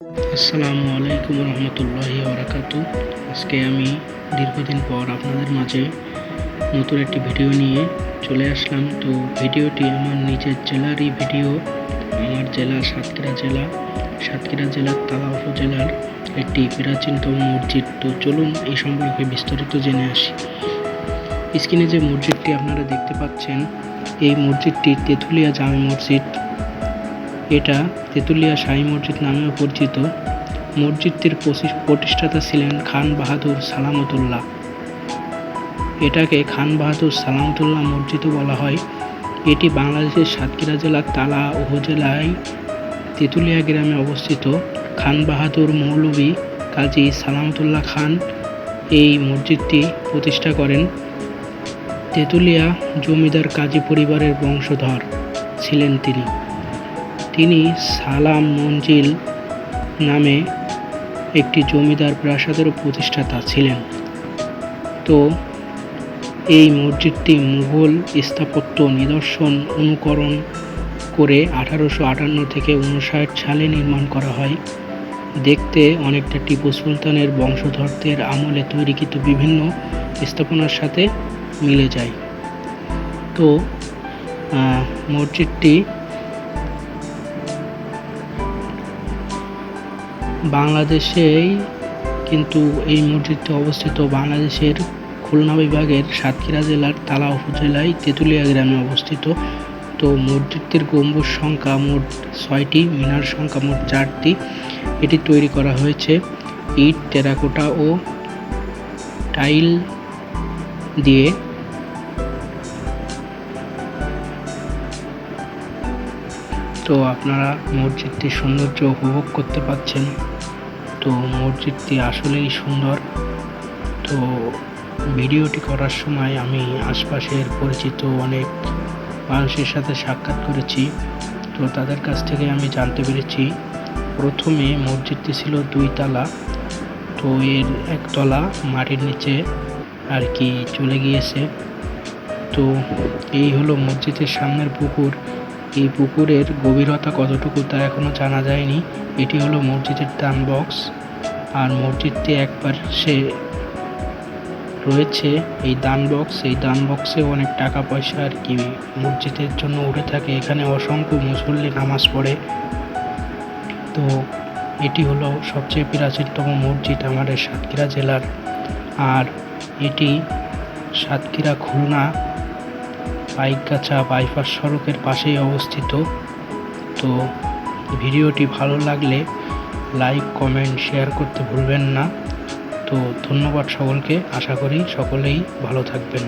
আসসালামু আলাইকুম রহমতুল্লাহি ওবরাকাতু আজকে আমি দীর্ঘদিন পর আপনাদের মাঝে নতুন একটি ভিডিও নিয়ে চলে আসলাম। তো ভিডিওটি আমার নিজের জেলারই ভিডিও। আমার জেলা সাতক্ষীরা জেলা। সাতক্ষীরা জেলার তালা উপজেলার একটি প্রাচীনতম মসজিদ। তো চলুন এই সম্পর্কে বিস্তারিত জেনে আসি। স্ক্রিনে যে মসজিদটি আপনারা দেখতে পাচ্ছেন, এই মসজিদটি তেঁতুলিয়া জামে মসজিদ। এটা তেঁতুলিয়া শাহী মসজিদ নামেও পরিচিত। মসজিদটির প্রতিষ্ঠাতা ছিলেন খান বাহাদুর সালামতুল্লাহ। এটাকে খান বাহাদুর সালামতুল্লাহ মসজিদও বলা হয়। এটি বাংলাদেশের সাতক্ষীরা জেলার তালা উপজেলায় তেঁতুলিয়া গ্রামে অবস্থিত। খান বাহাদুর মৌলভী কাজী সালামতুল্লাহ খান এই মসজিদটি প্রতিষ্ঠা করেন। তেঁতুলিয়া জমিদার কাজী পরিবারের বংশধর ছিলেন তিনি। তিনি সালাম মঞ্জিল নামে একটি জমিদার প্রাসাদেরও প্রতিষ্ঠাতা ছিলেন। তো এই মসজিদটি মুঘল স্থাপত্য নিদর্শন অনুকরণ করে আঠারোশো আটান্ন থেকে উনষাট সালে নির্মাণ করা হয়। দেখতে অনেকটা টিপু সুলতানের বংশধরদের আমলে তৈরিকৃত বিভিন্ন স্থাপনার সাথে মিলে যায়। তো মসজিদটি বাংলাদেশেই কিন্তু এই মসজিদটি অবস্থিত। বাংলাদেশের খুলনা বিভাগের সাতক্ষীরা জেলার তালা উপজেলায় তেঁতুলিয়া গ্রামে অবস্থিত। তো মসজিদটির গম্বুজ সংখ্যা মোট ছয়টি, মিনার সংখ্যা মোট চারটি। এটি তৈরি করা হয়েছে ইট, টেরাকোটা ও টাইল দিয়ে। তো আপনারা মসজিদটির সৌন্দর্য উপভোগ করতে পাচ্ছেন। তো মসজিদটি আসলেই সুন্দর। তো ভিডিওটি করার সময় আমি আশপাশের পরিচিত অনেক মানুষের সাথে সাক্ষাৎ করেছি। তো তাদের কাছ থেকে আমি জানতে পেরেছি, প্রথমে মসজিদটি ছিল দুই তালা। তো এর একতলা মাটির নিচে আর কি চলে গিয়েছে। তো এই হলো মসজিদের সামনের পুকুর। এই পুকুরের গভীরতা কতটুকু তা এখনও জানা যায়নি, এটি হলো মসজিদের দান বক্স। আর মসজিদটি একবার সে রয়েছে এই দান বক্স, এই দান বক্সে অনেক টাকা পয়সা আর কি মসজিদের জন্য উঠে থাকে। এখানে অসংখ্য মুসল্লি নামাজ পড়ে। তো এটি হলো সবচেয়ে প্রাচীনতম মসজিদ আমাদের সাতক্ষীরা জেলার। আর এটি সাতক্ষীরা খুলনা পাইকগাছা বাইপাস সড়কের পাশেই অবস্থিত। তো ভিডিওটি ভালো লাগলে লাইক, কমেন্ট, শেয়ার করতে ভুলবেন না। তো ধন্যবাদ সকলকে। আশা করি সকলেই ভালো থাকবেন।